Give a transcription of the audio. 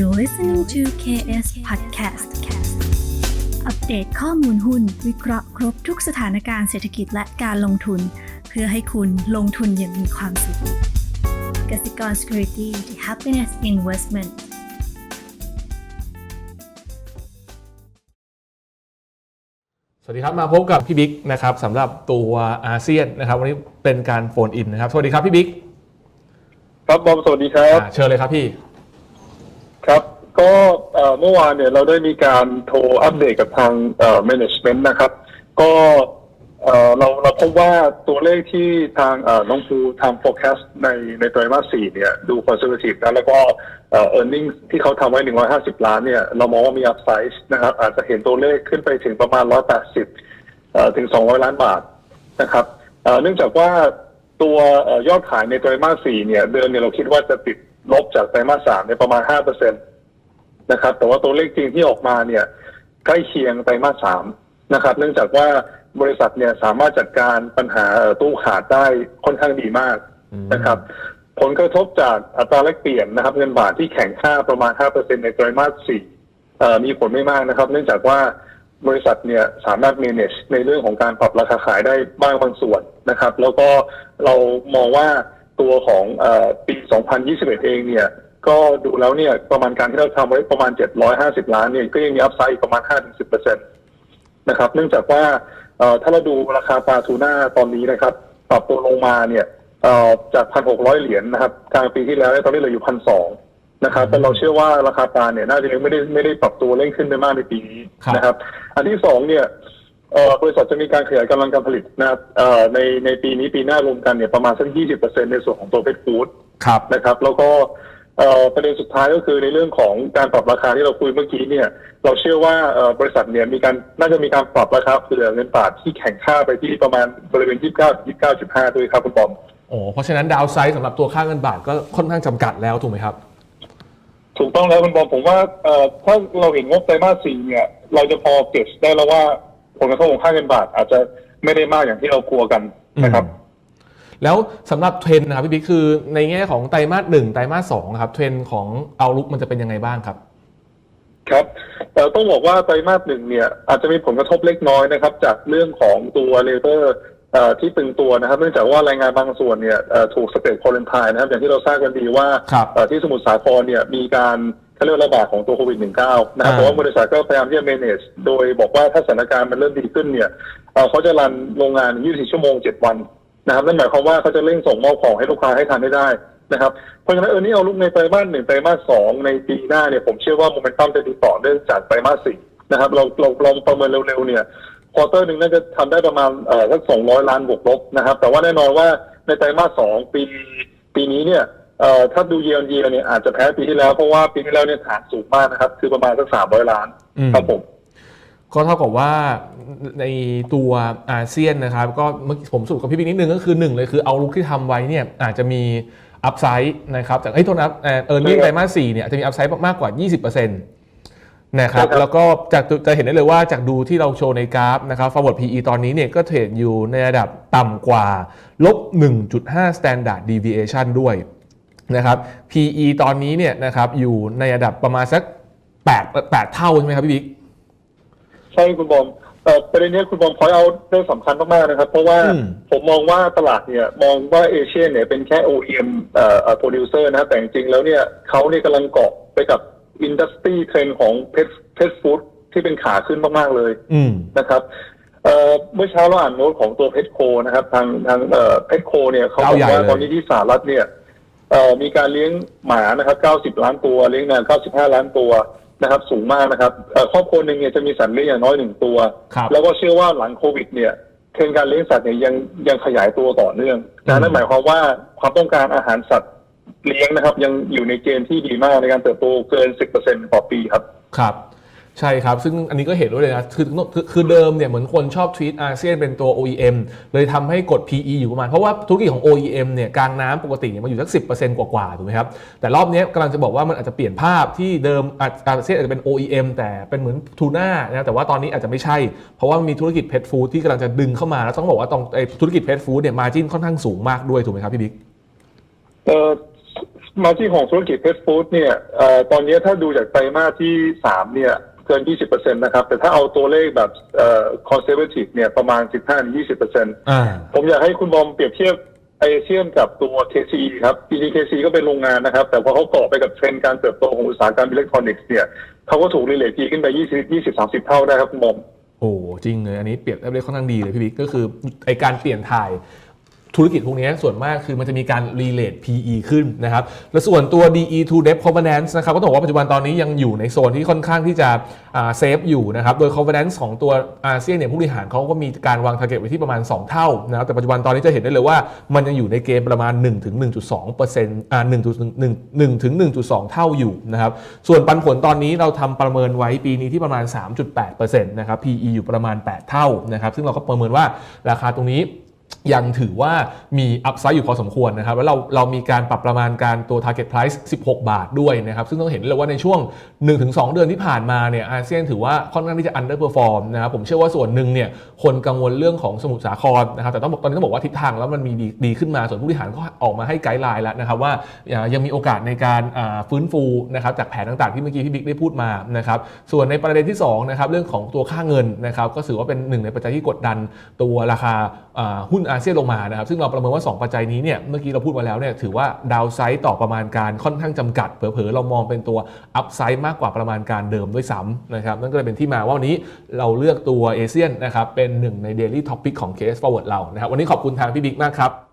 You're listening to KS Podcast อัปเดตข้อมูลหุ้น วิเคราะห์ครบทุกสถานการณ์เศรษฐกิจและการลงทุน เพื่อให้คุณลงทุนอย่างมีความสุขกสิกร Security The Happiness Investment สวัสดีครับ มาพบกับพี่บิ๊กนะครับสำหรับตัวอาเซียนนะครับ วันนี้เป็นการโฟนอินนะครับ สวัสดีครับพี่บิ๊กครับบอมสวัสดีครับ อ่าเชิญเลยครับพี่ ครับ ก็เมื่อวานเนี่ยเราได้มีการโทรอัปเดตกับทางเอ่อ management นะครับ ก็เอ่อเราเราพบว่าตัวเลขที่ทางเอ่อน้องภูทำ forecast ในในไตรมาสสี่เนี่ยดู conservative นะแล้วก็เอ่อ earning ที่เขาทำไว้ 150 ล้านเนี่ย เรามองว่ามี upside นะครับ อาจจะเห็นตัวเลขขึ้นไปถึงประมาณ 180เอ่อถึง 200 ล้านบาทนะครับเอ่อเนื่องจากว่าตัวยอดขายในไตรมาสสี่เนี่ย เดือนเนี่ยเราคิดว่าจะติด ลบจากไตรมาสสามเนี่ยประมาณ5%นะครับ แต่ว่าตัวเลขจริงที่ออกมาเนี่ยใกล้เคียงไตรมาสสามนะครับ เนื่องจากว่าบริษัทเนี่ยสามารถจัดการปัญหาตู้ขาดได้ค่อนข้างดีมากนะครับ ผลกระทบจากอัตราแลกเปลี่ยนนะครับ เงินบาทที่แข็งค่าประมาณ 5%ในไตรมาสสี่มีผลไม่มากนะครับ เนื่องจากว่าบริษัทเนี่ยสามารถ manage ในเรื่องของการปรับราคาขายได้บ้างบางส่วนนะครับ แล้วก็เรามองว่า ตัวของเออปี 2021 เองเนี่ยก็ดูแล้วเนี่ยประมาณการที่เราทำไว้ประมาณ 750 ล้านเนี่ยก็ยังมีอัพไซด์อีกประมาณ 5-10%นะครับเนื่องจากว่าเอ่อถ้าเราดูราคาปลาทูน่าตอนนี้นะครับปรับตัวลงมาเนี่ยเอ่อจาก 1,600 เหรียญนะครับกลางปีที่แล้วเนี่ยตอนนี้เหลืออยู่ 1,200นะครับแต่เราเชื่อว่าราคาปลาเนี่ยน่าจะยังไม่ได้ไม่ได้ปรับตัวเร่งขึ้นไปมากในปีนี้ครับนะครับ อันที่สองเนี่ยเอ่อ บริษัทจะมีการขยายกำลังการผลิตนะครับเอ่อในในปีนี้ปีหน้ารวมกันเนี่ยประมาณสัก 20%ในส่วนของตัวเพชรฟู้ดครับนะครับ แล้วก็เอ่อประเด็นสุดท้ายก็คือในเรื่องของการปรับราคาที่เราคุยเมื่อกี้เนี่ย เราเชื่อว่าเอ่อบริษัทเนี่ยมีการน่าจะมีการปรับราคาเผื่อเงินบาทที่แข็งค่าไปที่ประมาณบริเวณ 29 29.5ด้วยครับคุณบอมโอ้เพราะฉะนั้นดาวไซด์สำหรับตัวค่าเงินบาทก็ค่อนข้างจำกัดแล้วถูกไหมครับถูกต้องแล้วคุณบอมผมว่าเอ่อถ้าเราเห็นงบไตรมาสสี่เนี่ย เราจะพอเก็ตได้แล้วว่า ผลกระทบของค่าเงินบาทอาจจะไม่ได้มากอย่างที่เรากลัวกันนะครับอืมแล้วสำหรับเทรนด์นะครับพี่บิ๊กคือในแง่ของไตรมาสหนึ่งไตรมาสสองครับเทรนด์ของเอาลุกมันจะเป็นยังไงบ้างครับ ครับแต่ต้องบอกว่าไตรมาสหนึ่งเนี่ยอาจจะมีผลกระทบเล็กน้อยนะครับ จากเรื่องของตัวเลเวอร์ที่ตึงตัวนะครับ เนื่องจากว่ารายงานบางส่วนเนี่ยเอ่อถูกสเตทควอลันไทน์นะครับ อย่างที่เราทราบกันดีว่าครับเอ่อที่สมุทรสาครเนี่ยมีการ เขาเรียกว่าระบาดของตัวโควิด -19 นะครับอ่าแต่ว่าบริษัทก็พยายามที่จะ manage โดยบอกว่าถ้าสถานการณ์มันเริ่มดีขึ้นเนี่ยเอ่อเขาจะรันโรงงาน 24 ชั่วโมง 7 วันนะครับนั่นหมายความว่าเขาจะเร่งส่งมอบของให้ลูกค้าให้ทันให้ได้นะครับเพราะฉะนั้นเออนี่เอาลุกในไตรมาสหนึ่งไตรมาสสองในปีหน้าเนี่ยผมเชื่อว่าโมเมนตัมจะดีต่อเนื่องจากไตรมาสสี่นะครับเราเราเราประเมินเร็วๆเนี่ยควอเตอร์หนึ่งน่าจะทำได้ประมาณเอ่อสักสองร้อยล้านบวกลบนะครับแต่ว่าแน่นอนว่าในไตรมาสสองปีปีนี้เนี่ย เอ่อถ้าดูเยียร์เยียเนี่ยอาจจะแพ้ปีที่แล้วเพราะว่าปีที่แล้วเนี่ยฐานสูงมากนะครับ คือประมาณสักสามร้อยล้านอืม ครับผม ก็เท่ากับว่าในตัวอาเซียนนะครับ ก็เมื่อกี้ผมสรุปกับพี่บิ๊กนิดนึงก็คือหนึ่งเลยคือเอาลุกที่ทำไว้เนี่ยอาจจะมีอัพไซด์นะครับจากไอ้ยโทษนะครับเออร์เน็งใช่ครับไตรมาสสี่เนี่ยอาจจะมีอัพไซด์มากกว่า 20%นะครับใช่ครับ แล้วก็จากจะเห็นได้เลยว่าจากดูที่เราโชว์ในกราฟนะครับ forward PE ตอนนี้เนี่ยก็เทรดอยู่ในระดับต่ำกว่าลบ1.5 standard deviation ด้วย นะครับ PE ตอนนี้เนี่ยนะครับอยู่ในระดับประมาณสัก8 8เท่าใช่ไหมครับพี่บิ๊กใช่คุณบอมเอ่อประเด็นนี้คุณบอมพอยเอาเรื่องสำคัญมากๆนะครับ เพราะว่าอืมผมมองว่าตลาดเนี่ยมองว่าเอเชียเนี่ยเป็นแค่ OEM เอ่อเอ่อ producer นะครับแต่จริงๆแล้วเนี่ยเขาเนี่ยกำลังเกาะไปกับอินดัสทรีเทรนของเพชเพชฟู้ดที่เป็นขาขึ้นมากๆเลยอืมนะครับเอ่อเมื่อเช้าเราอ่านโน้ตของตัวเพชโคนะครับ ทางทางเอ่อเพชโคเนี่ยเขาบอกเจ้าใหญ่ว่าเลยตอนนี้ที่สหรัฐเนี่ย เอ่อมีการเลี้ยงหมานะครับ 90 ล้านตัวเลี้ยงแมว95 ล้านตัวนะครับ สูงมากนะครับเอ่อครอบครัวหนึ่งเนี่ยจะมีสัตว์เลี้ยงอย่างน้อยหนึ่งตัว ครับแล้วก็เชื่อว่าหลังโควิดเนี่ยเทรนด์การเลี้ยงสัตว์เนี่ยยังยังขยายตัวต่อเนื่องนะนั่นหมายความว่าความต้องการอาหารสัตว์เลี้ยงนะครับ ยังอยู่ในเกณฑ์ที่ดีมากในการเติบโตเกิน 10%ต่อปีครับ ครับ ใช่ครับ ซึ่งอันนี้ก็เห็นด้วยเลยนะคือคือคือเดิมเนี่ยเหมือนคนชอบทวีตอาเซียนเป็นตัว OEM เลยทำให้กด PE อยู่ประมาณ เพราะว่าธุรกิจของ OEM เนี่ยกลางน้ำปกติเนี่ยมันอยู่สัก10%กว่าๆถูกไหมครับ แต่รอบนี้กำลังจะบอกว่ามันอาจจะเปลี่ยนภาพที่เดิมอาเซียนอาจจะเป็น OEM แต่เป็นเหมือนทูน่านะแต่ว่าตอนนี้อาจจะไม่ใช่ เพราะว่ามีธุรกิจเพ t ฟู้ดที่กำลังจะดึงเข้ามา แล้วต้องบอกว่าตรงไอ้ธุรกิจเพ t ฟู้ดเนี่ยมาจิ้นค่อนข้างสูงมากด้วยถูกไหมครับพี่บิ๊กเอ่อมาที่ของธุรกิจเพชรฟู้ดเนี่ยเอ่อตอนนี้ถ้าดูจากไตรมาสที่สามเนี่ย เกิน 20%นะครับ แต่ถ้าเอาตัวเลขแบบเอ่อ conservative เนี่ยประมาณ 15-20%อ่า ผมอยากให้คุณบอมเปรียบเทียบไอเทียมกับตัว KCE ครับจริงๆ KCE ก็เป็นโรงงานนะครับ แต่พอเขาเกาะไปกับเทรนด์การเติบโตของอุตสาหกรรมอิเล็กทรอนิกส์เนี่ยเขาก็ถูกรีเลทพีขึ้นไป20 20 30 เท่าได้ครับคุณบอม โอ้จริงเลยอันนี้เปรียบได้ค่อนข้างดีเลยพี่บิ๊กก็คือไอการเปลี่ยนถ่าย ธุรกิจพวกนี้ส่วนมากคือมันจะมีการ relate PE ขึ้นนะครับ และส่วนตัว DE to Debt Covenant นะครับก็ต้องบอกว่าปัจจุบันตอนนี้ยังอยู่ในโซนที่ค่อนข้างที่จะเซฟอยู่นะครับ โดย Covenant ของตัวอาเซียนเนี่ยผู้บริหารเขาก็มีการวาง target ไว้ที่ประมาณ 2 เท่านะครับแต่ปัจจุบันตอนนี้จะเห็นได้เลยว่ามันยังอยู่ในเกณฑ์ประมาณ1-1.2%ถึง 1.2%อ่า1.1 1ถึง 1.2 เท่าอยู่นะครับ ส่วนปันผลตอนนี้เราทำประเมินไว้ปีนี้ที่ประมาณ 3.8%นะครับ PE อยู่ประมาณ 8 เท่านะครับซึ่งเราก็ประเมินว่าราคาตรงนี้ ยังถือว่ามีอัพไซด์อยู่พอสมควรนะครับ แล้วเราเรามีการปรับประมาณการตัว target price 16 บาทด้วยนะครับ ซึ่งต้องเห็นเลยว่าในช่วง 1-2 เดือนที่ผ่านมาเนี่ยอาเซียนถือว่าค่อนข้างที่จะ underperform นะครับ ผมเชื่อว่าส่วนหนึ่งเนี่ยคนกังวลเรื่องของสมุทรสาครนะครับ แต่ต้องบอกตอนนี้ต้องบอกว่าทิศทางแล้วมันมีดีดีขึ้นมา ส่วนผู้บริหารก็ออกมาให้ไกด์ไลน์แล้วนะครับว่ายังมีโอกาสในการฟื้นฟูนะครับจากแผนต่างๆที่เมื่อกี้พี่บิ๊กได้พูดมานะครับ ส่วนในประเด็นที่2นะครับเรื่องของตัวค่าเงินนะครับก็ถือว่าเป็นหนึ่งในปัจจัยที่กดดันตัวราคาหุ้นอาเซียนลงมานะครับซึ่งเราประเมินว่า 2 ปัจจัยนี้เนี่ยเมื่อกี้เราพูดมาแล้วเนี่ยถือว่าดาวไซด์ต่อประมาณการค่อนข้างจำกัด เผลอๆ เรามองเป็นตัวอัพไซด์มากกว่าประมาณการเดิมด้วยซ้ำนะครับนั่นก็เลยเป็นที่มาว่าวันนี้เราเลือกตัวเอเชียนนะครับเป็นหนึ่งใน Daily Topic ของ Case Forward เรานะครับวันนี้ขอบคุณทางพี่บิ๊กมากครับ